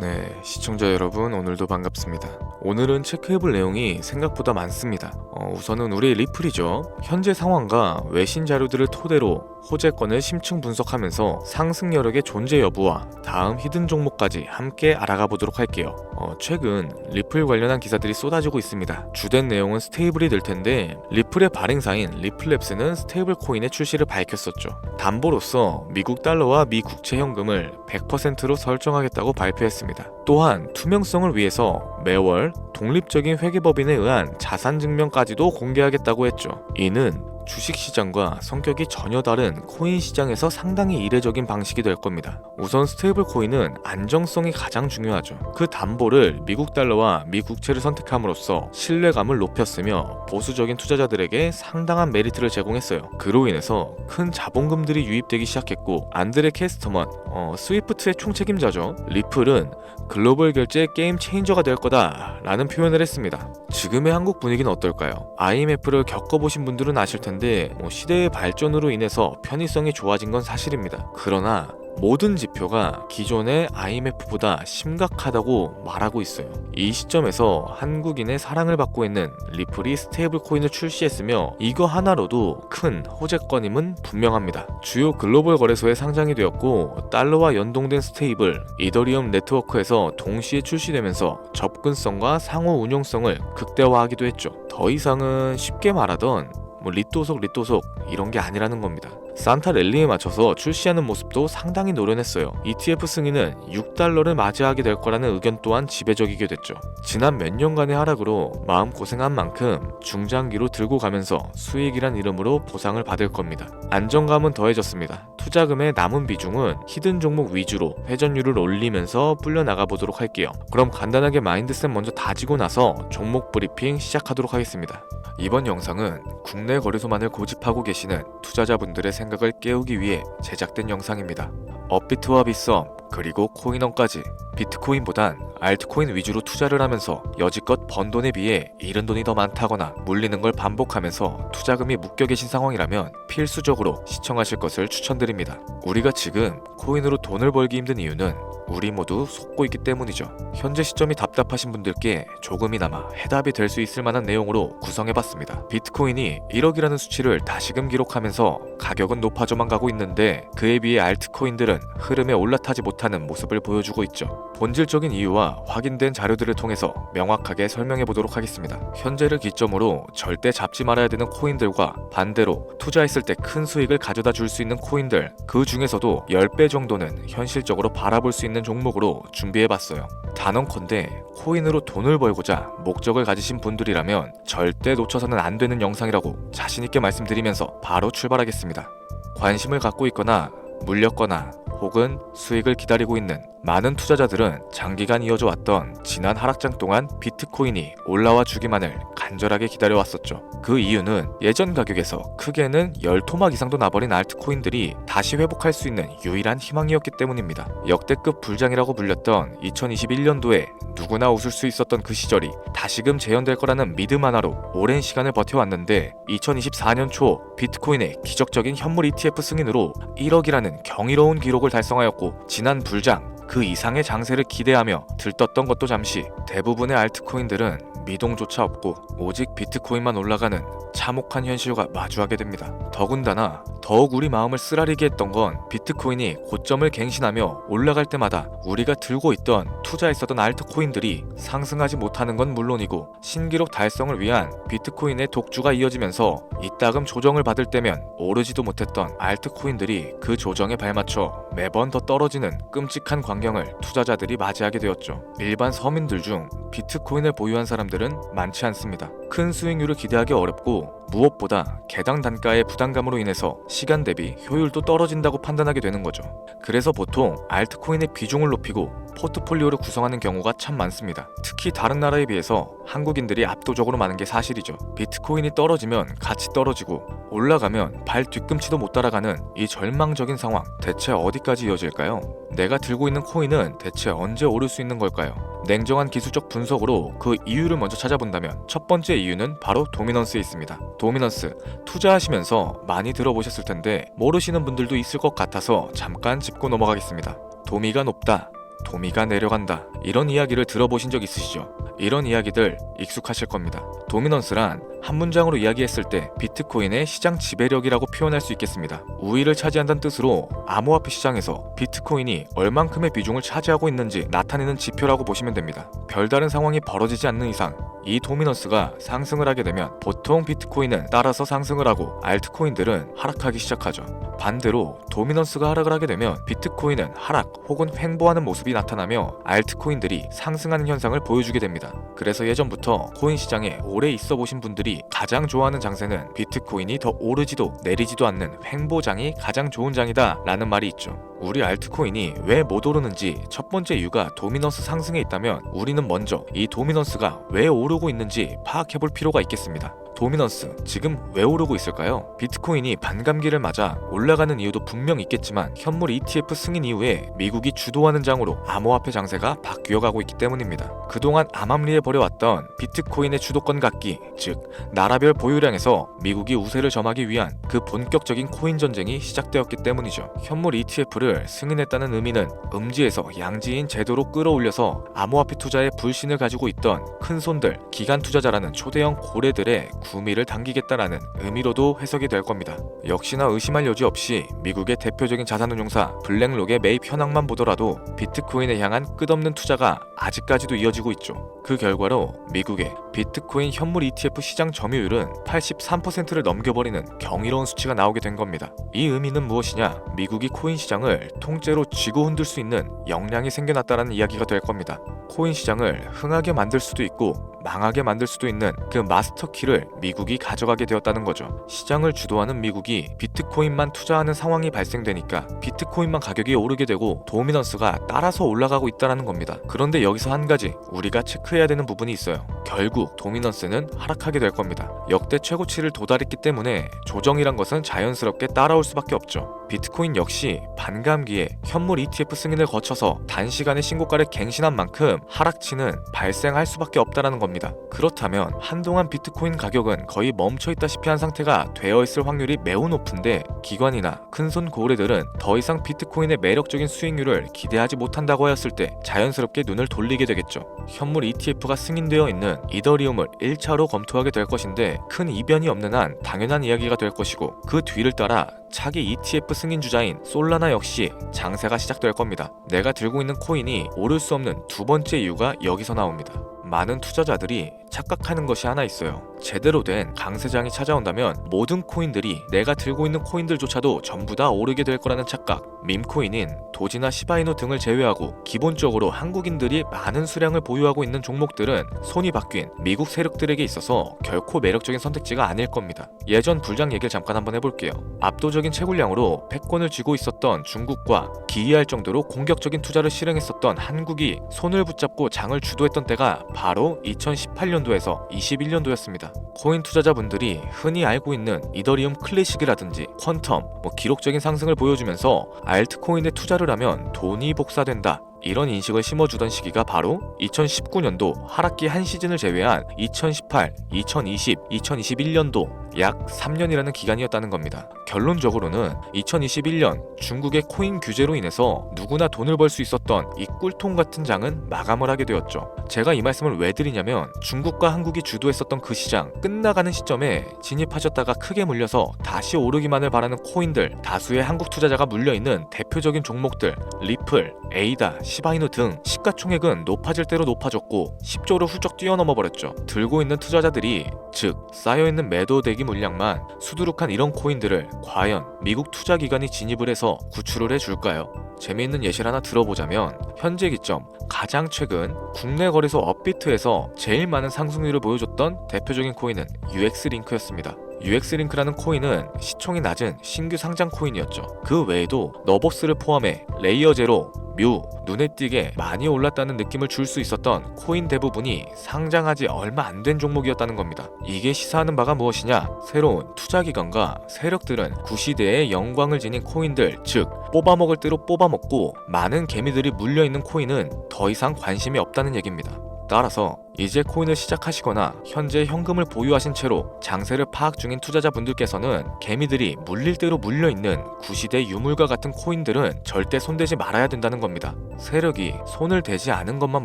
네, 시청자 여러분 오늘도 반갑습니다. 오늘은 체크해볼 내용이 생각보다 많습니다. 어, 우선은 우리 리플이죠. 현재 상황과 외신 자료들을 토대로 호재권을 심층 분석하면서 상승 여력의 존재 여부와 다음 히든 종목까지 함께 알아가 보도록 할게요. 어, 최근 리플 관련한 기사들이 쏟아지고 있습니다. 주된 내용은 스테이블이 될 텐데 리플의 발행사인 리플랩스는 스테이블 코인의 출시를 밝혔었죠. 담보로서 미국 달러와 미 국채 현금을 100%로 설정하겠다고 발표했습니다. 또한 투명성을 위해서 매월 독립적인 회계법인에 의한 자산 증명까지도 공개하겠다고 했죠. 이는 주식 시장과 성격이 전혀 다른 코인 시장에서 상당히 이례적인 방식이 될 겁니다. 우선 스테이블 코인은 안정성이 가장 중요하죠. 그 담보를 미국 달러와 미 국채를 선택함으로써 신뢰감을 높였으며 보수적인 투자자들에게 상당한 메리트를 제공했어요. 그로 인해서 큰 자본금들이 유입되기 시작했고 안드레 캐스터먼, 어, 스위프트의 총책임자죠. 리플은 글로벌 결제 게임 체인저가 될 거다라는 표현을 했습니다. 지금의 한국 분위기는 어떨까요? IMF를 겪어보신 분들은 아실 텐데 뭐 시대의 발전으로 인해서 편의성이 좋아진 건 사실입니다. 그러나 모든 지표가 기존의 IMF보다 심각하다고 말하고 있어요. 이 시점에서 한국인의 사랑을 받고 있는 리플이 스테이블 코인을 출시했으며 이거 하나로도 큰 호재권임은 분명합니다. 주요 글로벌 거래소에 상장이 되었고 달러와 연동된 스테이블, 이더리움 네트워크에서 동시에 출시되면서 접근성과 상호 운용성을 극대화하기도 했죠. 더 이상은 쉽게 말하던 뭐 리또속 리또속 이런 게 아니라는 겁니다. 산타 랠리에 맞춰서 출시하는 모습도 상당히 노련했어요. ETF 승인은 6달러를 맞이하게 될 거라는 의견 또한 지배적이게 됐죠. 지난 몇 년간의 하락으로 마음 고생한 만큼 중장기로 들고 가면서 수익이란 이름으로 보상을 받을 겁니다. 안정감은 더해졌습니다. 투자금의 남은 비중은 히든 종목 위주로 회전율을 올리면서 불려나가 보도록 할게요. 그럼 간단하게 마인드셋 먼저 다지고 나서 종목 브리핑 시작하도록 하겠습니다. 이번 영상은 국내 거래소만을 고집하고 계시는 투자자분들의 생각 을 깨우기 위해 제작된 영상입니다. 업비트와 빗썸 그리고 코인원까지 비트코인보단 알트코인 위주로 투자를 하면서 여지껏 번 돈에 비해 잃은 돈이 더 많다거나 물리는 걸 반복하면서 투자금이 묶여 계신 상황이라면 필수적으로 시청하실 것을 추천드립니다. 우리가 지금 코인으로 돈을 벌기 힘든 이유는 우리 모두 속고 있기 때문이죠. 현재 시점이 답답하신 분들께 조금이나마 해답이 될 수 있을 만한 내용으로 구성해봤습니다. 비트코인이 1억이라는 수치를 다시금 기록하면서 가격은 높아져만 가고 있는데 그에 비해 알트코인들은 흐름에 올라타지 못하는 모습을 보여주고 있죠. 본질적인 이유와 확인된 자료들을 통해서 명확하게 설명해 보도록 하겠습니다. 현재를 기점으로 절대 잡지 말아야 되는 코인들과 반대로 투자했을 때 큰 수익을 가져다 줄 수 있는 코인들 그 중에서도 10배 정도는 현실적으로 바라볼 수 있는 종목으로 준비해 봤어요. 단언컨대 코인으로 돈을 벌고자 목적을 가지신 분들이라면 절대 놓쳐서는 안 되는 영상이라고 자신있게 말씀드리면서 바로 출발하겠습니다. 관심을 갖고 있거나 물렸거나 혹은 수익을 기다리고 있는 많은 투자자들은 장기간 이어져 왔던 지난 하락장 동안 비트코인이 올라와 주기만을 간절하게 기다려왔었죠. 그 이유는 예전 가격에서 크게는 10토막 이상도 나버린 알트코인들이 다시 회복할 수 있는 유일한 희망이었기 때문입니다. 역대급 불장이라고 불렸던 2021년도에 누구나 웃을 수 있었던 그 시절이 다시금 재현될 거라는 믿음 하나로 오랜 시간을 버텨왔는데 2024년 초 비트코인의 기적적인 현물 ETF 승인으로 1억이라는 경이로운 기록을 달성하였고 지난 불장 그 이상의 장세를 기대하며 들떴던 것도 잠시 대부분의 알트코인들은 미동조차 없고 오직 비트코인만 올라가는 참혹한 현실과 마주하게 됩니다. 더군다나 더욱 우리 마음을 쓰라리게 했던 건 비트코인이 고점을 갱신하며 올라갈 때마다 우리가 들고 있던 투자했었던 알트코인들이 상승하지 못하는 건 물론이고 신기록 달성을 위한 비트코인의 독주가 이어지면서 이따금 조정을 받을 때면 오르지도 못했던 알트코인들이 그 조정에 발맞춰 매번 더 떨어지는 끔찍한 광경을 투자자들이 맞이하게 되었죠. 일반 서민들 중 비트코인을 보유한 사람들은 많지 않습니다. 큰 수익률을 기대하기 어렵고 무엇보다 개당 단가의 부담감으로 인해서 시간 대비 효율도 떨어진다고 판단하게 되는 거죠. 그래서 보통 알트코인의 비중을 높이고 포트폴리오를 구성하는 경우가 참 많습니다. 특히 다른 나라에 비해서 한국인들이 압도적으로 많은 게 사실이죠. 비트코인이 떨어지면 같이 떨어지고 올라가면 발 뒤꿈치도 못 따라가는 이 절망적인 상황 대체 어디까지 이어질까요? 내가 들고 있는 코인은 대체 언제 오를 수 있는 걸까요? 냉정한 기술적 분석으로 그 이유를 먼저 찾아본다면 첫 번째 이유는 바로 도미넌스에 있습니다. 도미넌스 투자하시면서 많이 들어보셨을 텐데 모르시는 분들도 있을 것 같아서 잠깐 짚고 넘어가겠습니다. 도미가 높다. 도미가 내려간다. 이런 이야기를 들어보신 적 있으시죠? 이런 이야기들 익숙하실 겁니다. 도미넌스란 한 문장으로 이야기했을 때 비트코인의 시장 지배력이라고 표현할 수 있겠습니다. 우위를 차지한다는 뜻으로 암호화폐 시장에서 비트코인이 얼만큼의 비중을 차지하고 있는지 나타내는 지표라고 보시면 됩니다. 별다른 상황이 벌어지지 않는 이상 이 도미넌스가 상승을 하게 되면 보통 비트코인은 따라서 상승을 하고 알트코인들은 하락하기 시작하죠. 반대로 도미넌스가 하락을 하게 되면 비트코인은 하락 혹은 횡보하는 모습이 나타나며 알트코인들이 상승하는 현상을 보여주게 됩니다. 그래서 예전부터 코인 시장에 오래 있어 보신 분 들이 가장 좋아하는 장세는 비트코인이 더 오르지도 내리지도 않는 횡보장이 가장 좋은 장이다 라는 말이 있죠. 우리 알트코인이 왜 못 오르는지 첫 번째 이유가 도미넌스 상승에 있다면 우리는 먼저 이 도미넌스가 왜 오르고 있는지 파악해 볼 필요가 있겠습니다. 도미넌스 지금 왜 오르고 있을까요? 비트코인이 반감기를 맞아 올라가는 이유도 분명 있겠지만 현물 ETF 승인 이후에 미국이 주도하는 장으로 암호화폐 장세가 바뀌어가고 있기 때문입니다. 그동안 암암리에 벌여왔던 비트코인의 주도권 갖기, 즉 나라별 보유량에서 미국이 우세를 점하기 위한 그 본격적인 코인 전쟁이 시작되었기 때문이죠. 현물 ETF를 승인했다는 의미는 음지에서 양지인 제도로 끌어올려서 암호화폐 투자에 불신을 가지고 있던 큰 손들, 기관 투자자라는 초대형 고래들의 구미를 당기겠다라는 의미로도 해석이 될 겁니다. 역시나 의심할 여지 없이 미국의 대표적인 자산운용사 블랙록의 매입 현황만 보더라도 비트코인에 향한 끝없는 투자가 아직까지도 이어지고 있죠. 그 결과로 미국의 비트코인 현물 ETF 시장 점유율은 83%를 넘겨버리는 경이로운 수치가 나오게 된 겁니다. 이 의미는 무엇이냐? 미국이 코인 시장을 통째로 쥐고 흔들 수 있는 역량이 생겨났다는 이야기가 될 겁니다. 코인 시장을 흥하게 만들 수도 있고 망하게 만들 수도 있는 그 마스터 키를 미국이 가져가게 되었다는 거죠. 시장을 주도하는 미국이 비트코인만 투자하는 상황이 발생되니까 비트코인만 가격이 오르게 되고 도미넌스가 따라서 올라가고 있다는 겁니다. 그런데 여기서 한 가지 우리가 체크해야 되는 부분이 있어요. 결국 도미넌스는 하락하게 될 겁니다. 역대 최고치를 도달했기 때문에 조정이란 것은 자연스럽게 따라올 수밖에 없죠. 비트코인 역시 반감기에 현물 ETF 승인을 거쳐서 단시간에 신고가를 갱신한 만큼 하락치는 발생할 수밖에 없다라는 겁니다. 그렇다면 한동안 비트코인 가격은 거의 멈춰 있다시피 한 상태가 되어 있을 확률이 매우 높은데 기관이나 큰손 고래들은 더 이상 비트코인의 매력적인 수익률을 기대하지 못한다고 하였을 때 자연스럽게 눈을 돌리게 되겠죠. 현물 ETF가 승인되어 있는 이더리움을 1차로 검토하게 될 것인데 큰 이변이 없는 한 당연한 이야기가 될 것이고 그 뒤를 따라 차기 ETF 승인 주자인 솔라나 역시 장세가 시작될 겁니다. 내가 들고 있는 코인이 오를 수 없는 두 번째 이유가 여기서 나옵니다. 많은 투자자들이 착각하는 것이 하나 있어요. 제대로 된 강세장이 찾아온다면 모든 코인들이 내가 들고 있는 코인들조차도 전부 다 오르게 될 거라는 착각. 밈코인인 도지나 시바이노 등을 제외하고 기본적으로 한국인들이 많은 수량을 보유하고 있는 종목들은 손이 바뀐 미국 세력들에게 있어서 결코 매력적인 선택지가 아닐 겁니다. 예전 불장 얘기를 잠깐 한번 해볼게요. 압도적인 채굴량으로 패권을 쥐고 있었던 중국과 기이할 정도로 공격적인 투자를 실행했었던 한국이 손을 붙잡고 장을 주도했던 때가 바로 2018년도에서 21년도였습니다. 코인 투자자분들이 흔히 알고 있는 이더리움 클래식이라든지 퀀텀, 뭐 기록적인 상승을 보여주면서 알트코인에 투자를 하면 돈이 복사된다. 이런 인식을 심어주던 시기가 바로 2019년도 하락기 한 시즌을 제외한 2018, 2020, 2021년도 약 3년이라는 기간이었다는 겁니다. 결론적으로는 2021년 중국의 코인 규제로 인해서 누구나 돈을 벌 수 있었던 이 꿀통 같은 장은 마감을 하게 되었죠. 제가 이 말씀을 왜 드리냐면 중국과 한국이 주도했었던 그 시장 끝나가는 시점에 진입하셨다가 크게 물려서 다시 오르기만을 바라는 코인들 다수의 한국 투자자가 물려있는 대표적인 종목들 리플, 에이다, 시바이누 등 시가총액은 높아질 대로 높아졌고 10조를 훌쩍 뛰어넘어 버렸죠. 들고 있는 투자자들이 즉 쌓여있는 매도 대기 물량만 수두룩한 이런 코인들을 과연 미국 투자 기관이 진입을 해서 구출을 해줄까요? 재미있는 예시를 하나 들어보자면 현재 기점 가장 최근 국내 거래소 업비트에서 제일 많은 상승률을 보여줬던 대표적인 코인은 UX링크였습니다. UX링크라는 코인은 시총이 낮은 신규 상장 코인이었죠. 그 외에도 너버스를 포함해 레이어 제로, 뮤, 눈에 띄게 많이 올랐다는 느낌을 줄 수 있었던 코인 대부분이 상장하지 얼마 안 된 종목이었다는 겁니다. 이게 시사하는 바가 무엇이냐? 새로운 투자 기관과 세력들은 구시대의 영광을 지닌 코인들, 즉 뽑아먹을 대로 뽑아먹고 많은 개미들이 물려 있는 코인은 더 이상 관심이 없다는 얘기입니다. 따라서 이제 코인을 시작하시거나 현재 현금을 보유하신 채로 장세를 파악 중인 투자자분들께서는 개미들이 물릴 대로 물려 있는 구시대 유물과 같은 코인들은 절대 손대지 말아야 된다는 겁니다. 세력이 손을 대지 않은 것만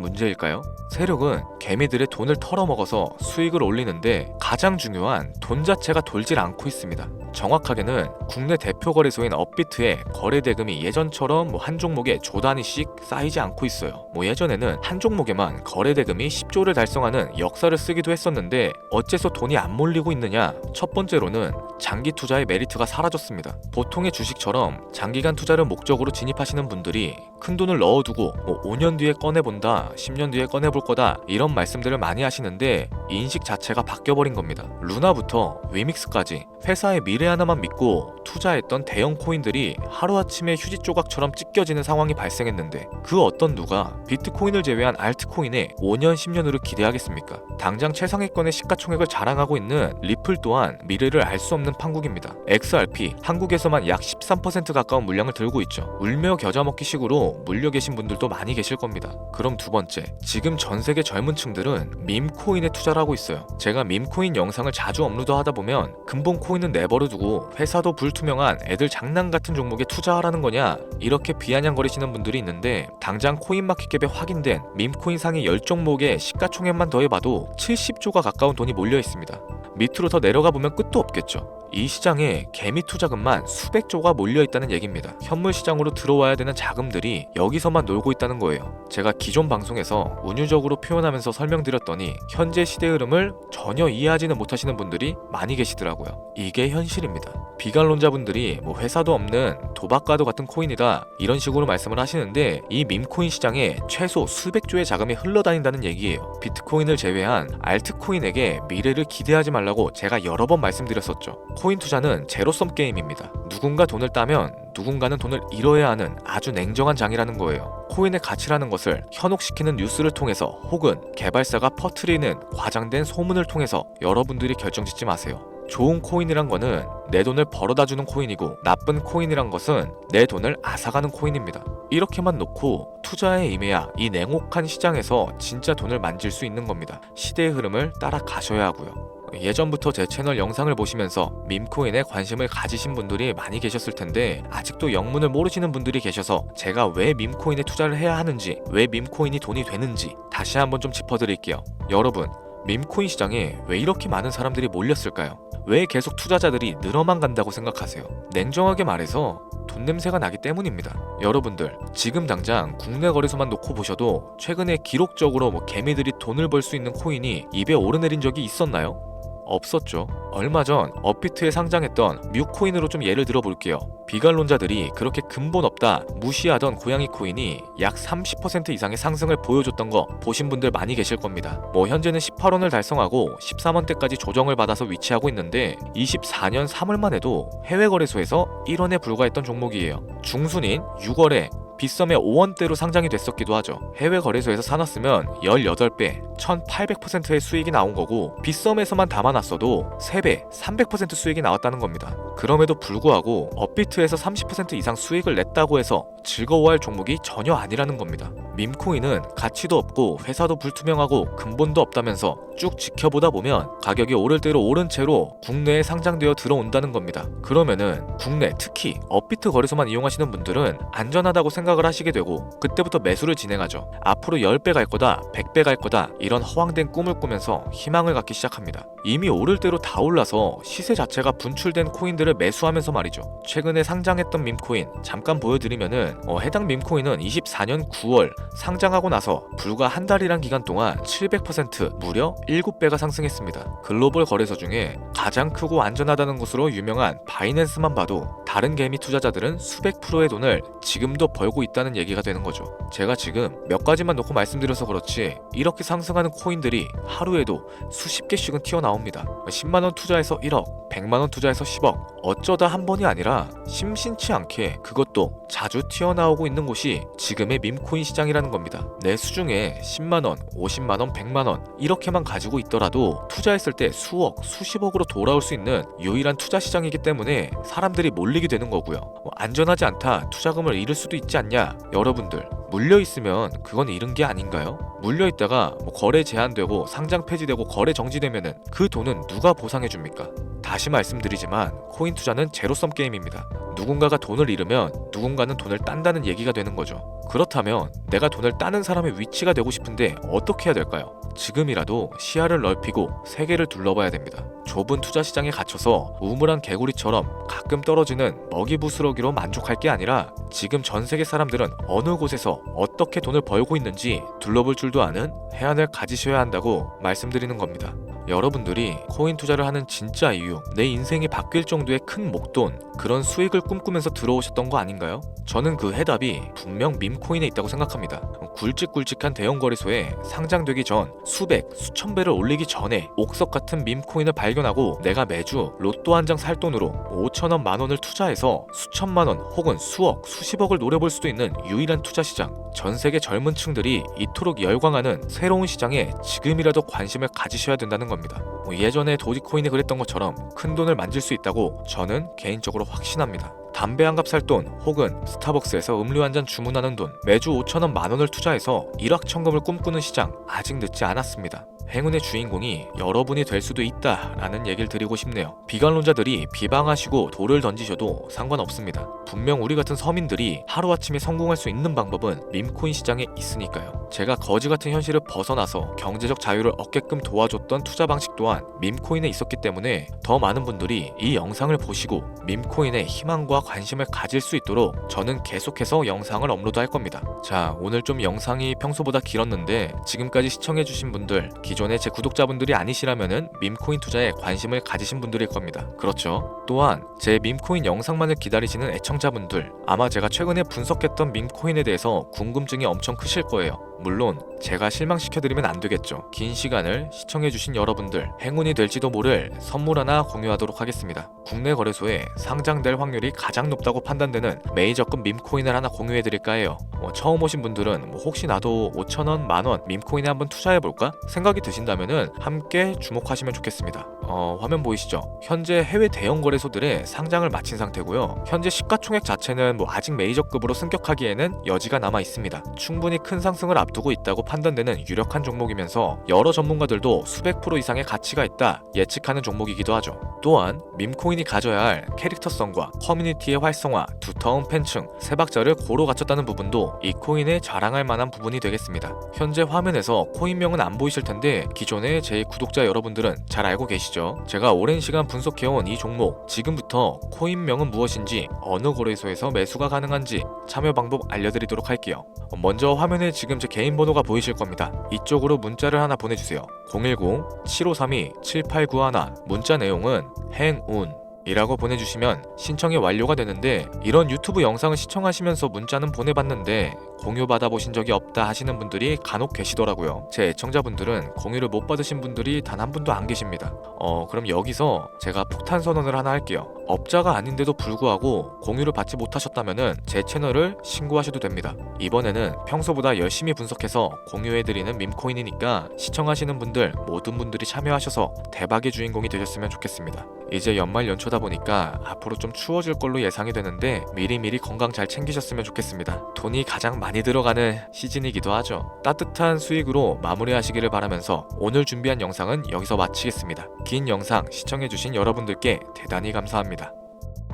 문제일까요? 세력은 개미들의 돈을 털어먹어서 수익을 올리는데 가장 중요한 돈 자체가 돌질 않고 있습니다. 정확하게는 국내 대표 거래소인 업비트의 거래 대금이 예전처럼 뭐 한 종목에 조 단위씩 쌓이지 않고 있어요. 뭐 예전에는 한 종목에만 거래 대금이 10조를 달 성하는 역사를 쓰기도 했었는데 어째서 돈이 안 몰리고 있느냐? 첫 번째로는 장기 투자의 메리트가 사라졌습니다. 보통의 주식처럼 장기간 투자를 목적으로 진입하시는 분들이 큰 돈을 넣어두고 뭐 5년 뒤에 꺼내본다, 10년 뒤에 꺼내볼 거다 이런 말씀들을 많이 하시는데 인식 자체가 바뀌어버린 겁니다. 루나부터 위믹스까지 회사의 미래 하나만 믿고 투자했던 대형 코인들이 하루아침에 휴지 조각처럼 찢겨지는 상황이 발생했는데 그 어떤 누가 비트코인을 제외한 알트코인에 5년, 10년으로 기 대하겠습니까? 당장 최상위권의 시가총액을 자랑하고 있는 리플 또한 미래를 알 수 없는 판국입니다. XRP 한국에서만 약 13% 가까운 물량을 들고 있죠. 울며 겨자 먹기 식으로 물려 계신 분들도 많이 계실 겁니다. 그럼 두 번째, 지금 전 세계 젊은 층들은 밈코인에 투자를 하고 있어요. 제가 밈코인 영상을 자주 업로드하다 보면 근본 코인은 내버려 두고 회사도 불투명한 애들 장난 같은 종목에 투자하라는 거냐 이렇게 비아냥거리시는 분들이 있는데 당장 코인마켓캡에 확인된 밈코인 상위 10종목의 시가총 액만 더해봐도 70조가 가까운 돈이 몰려 있습니다. 밑으로 더 내려가 보면 끝도 없겠죠. 이 시장에 개미 투자금만 수백조가 몰려 있다는 얘기입니다. 현물 시장으로 들어와야 되는 자금들이 여기서만 놀고 있다는 거예요. 제가 기존 방송에서 운유적으로 표현하면서 설명드렸더니 현재 시대 흐름을 전혀 이해하지는 못하시는 분들이 많이 계시더라고요. 이게 현실입니다. 비관론자분들이 뭐 회사도 없는 도박과도 같은 코인이다 이런 식으로 말씀을 하시는데 이 밈코인 시장에 최소 수백조의 자금이 흘러다닌다는 얘기예요. 비트코인을 제외한 알트코인에게 미래를 기대하지 말라 고 제가 여러 번 말씀드렸었죠. 코인 투자는 제로섬 게임입니다. 누군가 돈을 따면 누군가는 돈을 잃어야 하는 아주 냉정한 장이라는 거예요. 코인의 가치라는 것을 현혹시키는 뉴스를 통해서 혹은 개발사가 퍼트리는 과장된 소문을 통해서 여러분들이 결정짓지 마세요. 좋은 코인이란 거는 내 돈을 벌어다 주는 코인이고 나쁜 코인이란 것은 내 돈을 앗아가는 코인입니다. 이렇게만 놓고 투자에 임해야 이 냉혹한 시장에서 진짜 돈을 만질 수 있는 겁니다. 시대의 흐름을 따라가셔야 하고요. 예전부터 제 채널 영상을 보시면서 밈코인에 관심을 가지신 분들이 많이 계셨을 텐데 아직도 영문을 모르시는 분들이 계셔서 제가 왜 밈코인에 투자를 해야 하는지 왜 밈코인이 돈이 되는지 다시 한번 좀 짚어드릴게요. 여러분 밈코인 시장에 왜 이렇게 많은 사람들이 몰렸을까요? 왜 계속 투자자들이 늘어만 간다고 생각하세요? 냉정하게 말해서 돈 냄새가 나기 때문입니다. 여러분들 지금 당장 국내 거래소만 놓고 보셔도 최근에 기록적으로 뭐 개미들이 돈을 벌 수 있는 코인이 입에 오르내린 적이 있었나요? 없었죠. 얼마 전 업비트에 상장했던 뮤코인으로 좀 예를 들어 볼게요. 비관론자들이 그렇게 근본 없다 무시하던 고양이 코인이 약 30% 이상의 상승을 보여줬던 거 보신 분들 많이 계실 겁니다. 뭐 현재는 18원을 달성하고 13원대까지 조정을 받아서 위치하고 있는데 24년 3월만 해도 해외 거래소에서 1원에 불과했던 종목이에요. 중순인 6월에 빗썸에 5원대로 상장이 됐었기도 하죠. 해외 거래소에서 사놨으면 18배, 1800%의 수익이 나온 거고 빗썸에서만 담아 놨어도 3배, 300% 수익이 나왔다는 겁니다. 그럼에도 불구하고 업비트에서 30% 이상 수익을 냈다고 해서 즐거워할 종목이 전혀 아니라는 겁니다. 밈코인은 가치도 없고 회사도 불투명하고 근본도 없다면서 쭉 지켜보다 보면 가격이 오를 대로 오른 채로 국내에 상장되어 들어온다는 겁니다. 그러면은 국내 특히 업비트 거래소만 이용하시는 분들은 안전하다고 생각을 하시게 되고 그때부터 매수를 진행하죠. 앞으로 10배 갈 거다, 100배 갈 거다 이런 허황된 꿈을 꾸면서 희망을 갖기 시작합니다. 이미 오를 대로 다 올라서 시세 자체가 분출된 코인들을 매수하면서 말이죠. 최근에 상장했던 밈코인 잠깐 보여드리면은 어, 해당 밈코인은 24년 9월 상장하고 나서 불과 한 달이란 기간 동안 700% 무려 7배가 상승했습니다. 글로벌 거래소 중에 가장 크고 안전하다는 것으로 유명한 바이낸스만 봐도 다른 개미 투자자들은 수백 프로의 돈을 지금도 벌고 있다는 얘기가 되는 거죠. 제가 지금 몇 가지만 놓고 말씀드려서 그렇지 이렇게 상승하는 코인들이 하루에도 수십 개씩은 튀어나옵니다. 10만원 투자해서 1억, 100만원 투자해서 10억, 어쩌다 한 번이 아니라 심심치 않게 그것도 자주 튀어나오고 있는 곳이 지금의 밈코인 시장이라는 겁니다. 내 수중에 10만원, 50만원, 100만원 이렇게만 가지고 있더라도 투자했을 때 수억, 수십억으로 돌아올 수 있는 유일한 투자 시장이기 때문에 사람들이 몰리게 되는 거고요. 뭐 안전하지 않다, 투자금을 잃을 수도 있지 않냐? 여러분들 물려 있으면 그건 잃은 게 아닌가요? 물려 있다가 뭐 거래 제한되고 상장 폐지되고 거래 정지되면은 그 돈은 누가 보상해 줍니까? 다시 말씀드리지만 코인 투자는 제로섬 게임입니다. 누군가가 돈을 잃으면 누군가는 돈을 딴다는 얘기가 되는 거죠. 그렇다면 내가 돈을 따는 사람의 위치가 되고 싶은데 어떻게 해야 될까요? 지금이라도 시야를 넓히고 세계를 둘러봐야 됩니다. 좁은 투자 시장에 갇혀서 우물한 개구리처럼 가끔 떨어지는 먹이 부스러기로 만족할 게 아니라 지금 전 세계 사람들은 어느 곳에서 어떻게 돈을 벌고 있는지 둘러볼 줄도 아는 해안을 가지셔야 한다고 말씀드리는 겁니다. 여러분들이 코인 투자를 하는 진짜 이유, 내 인생이 바뀔 정도의 큰 목돈, 그런 수익을 꿈꾸면서 들어오셨던 거 아닌가요? 저는 그 해답이 분명 밈코인에 있다고 생각합니다. 굵직굵직한 대형 거래소에 상장되기 전 수백, 수천 배를 올리기 전에 옥석 같은 밈코인을 발견하고 내가 매주 로또 한 장 살 돈으로 5천 원, 만 원을 투자해서 수천만 원 혹은 수억, 수십억을 노려볼 수도 있는 유일한 투자 시장. 전 세계 젊은 층들이 이토록 열광하는 새로운 시장에 지금이라도 관심을 가지셔야 된다는 겁니다. 뭐 예전에 도지코인이 그랬던 것처럼 큰 돈을 만질 수 있다고 저는 개인적으로 확신합니다. 담배 한 갑 살 돈 혹은 스타벅스에서 음료 한 잔 주문하는 돈 매주 5천원 만원을 투자해서 일확천금을 꿈꾸는 시장 아직 늦지 않았습니다. 행운의 주인공이 여러분이 될 수도 있다라는 얘기를 드리고 싶네요. 비관론자들이 비방하시고 돌을 던지셔도 상관없습니다. 분명 우리 같은 서민들이 하루아침에 성공할 수 있는 방법은 밈코인 시장에 있으니까요. 제가 거지 같은 현실을 벗어나서 경제적 자유를 얻게끔 도와줬던 투자 방식 또한 밈코인에 있었기 때문에 더 많은 분들이 이 영상을 보시고 밈코인에 희망과 관심을 가질 수 있도록 저는 계속해서 영상을 업로드할 겁니다. 자, 오늘 좀 영상이 평소보다 길었는데 지금까지 시청해주신 분들 기존의 제 구독자분들이 아니시라면은 밈코인 투자에 관심을 가지신 분들일 겁니다. 그렇죠. 또한 제 밈코인 영상만을 기다리시는 애청자분들 아마 제가 최근에 분석했던 밈코인에 대해서 궁금증이 엄청 크실 거예요. 물론 제가 실망시켜드리면 안 되겠죠. 긴 시간을 시청해주신 여러분들 행운이 될지도 모를 선물 하나 공유하도록 하겠습니다. 국내 거래소에 상장될 확률이 가장 높다고 판단되는 메이저급 밈코인을 하나 공유해드릴까 해요. 뭐 처음 오신 분들은 뭐 혹시 나도 5천원, 만원 밈코인에 한번 투자해볼까? 생각이 드신다면은 함께 주목하시면 좋겠습니다. 어, 화면 보이시죠? 현재 해외 대형 거래소들의 상장을 마친 상태고요. 현재 시가총액 자체는 뭐 아직 메이저급으로 승격하기에는 여지가 남아 있습니다. 충분히 큰 상승을 앞두고 있다고 판단되는 유력한 종목이면서 여러 전문가들도 수백 프로 이상의 가치가 있다 예측하는 종목이기도 하죠. 또한 밈코인이 가져야 할 캐릭터성과 커뮤니티의 활성화, 두터운 팬층, 세 박자를 고루 갖췄다는 부분도 이 코인의 자랑할 만한 부분이 되겠습니다. 현재 화면에서 코인명은 안 보이실 텐데 기존의 제 구독자 여러분들은 잘 알고 계시죠? 제가 오랜 시간 분석해온 이 종목 지금부터 코인명은 무엇인지 어느 거래소에서 매수가 가능한지 참여 방법 알려드리도록 할게요. 먼저 화면에 지금 제 개인 번호가 보이 실 겁니다. 이쪽으로 문자를 하나 보내주세요. 010-7532-7891 문자 내용은 행운 이라고 보내주시면 신청이 완료가 되는데 이런 유튜브 영상을 시청하시면서 문자는 보내봤는데 공유 받아보신 적이 없다 하시는 분들이 간혹 계시더라고요. 제 애청자분들은 공유를 못 받으신 분들이 단 한 분도 안 계십니다. 어 그럼 여기서 제가 폭탄 선언을 하나 할게요. 업자가 아닌데도 불구하고 공유를 받지 못하셨다면은 제 채널을 신고하셔도 됩니다. 이번에는 평소보다 열심히 분석해서 공유해드리는 밈코인이니까 시청하시는 분들 모든 분들이 참여하셔서 대박의 주인공이 되셨으면 좋겠습니다. 이제 연말 연초다 보니까 앞으로 좀 추워질 걸로 예상이 되는데 미리미리 건강 잘 챙기셨으면 좋겠습니다. 돈이 가장 많이 들어가는 시즌이기도 하죠. 따뜻한 수익으로 마무리하시기를 바라면서 오늘 준비한 영상은 여기서 마치겠습니다. 긴 영상 시청해주신 여러분들께 대단히 감사합니다.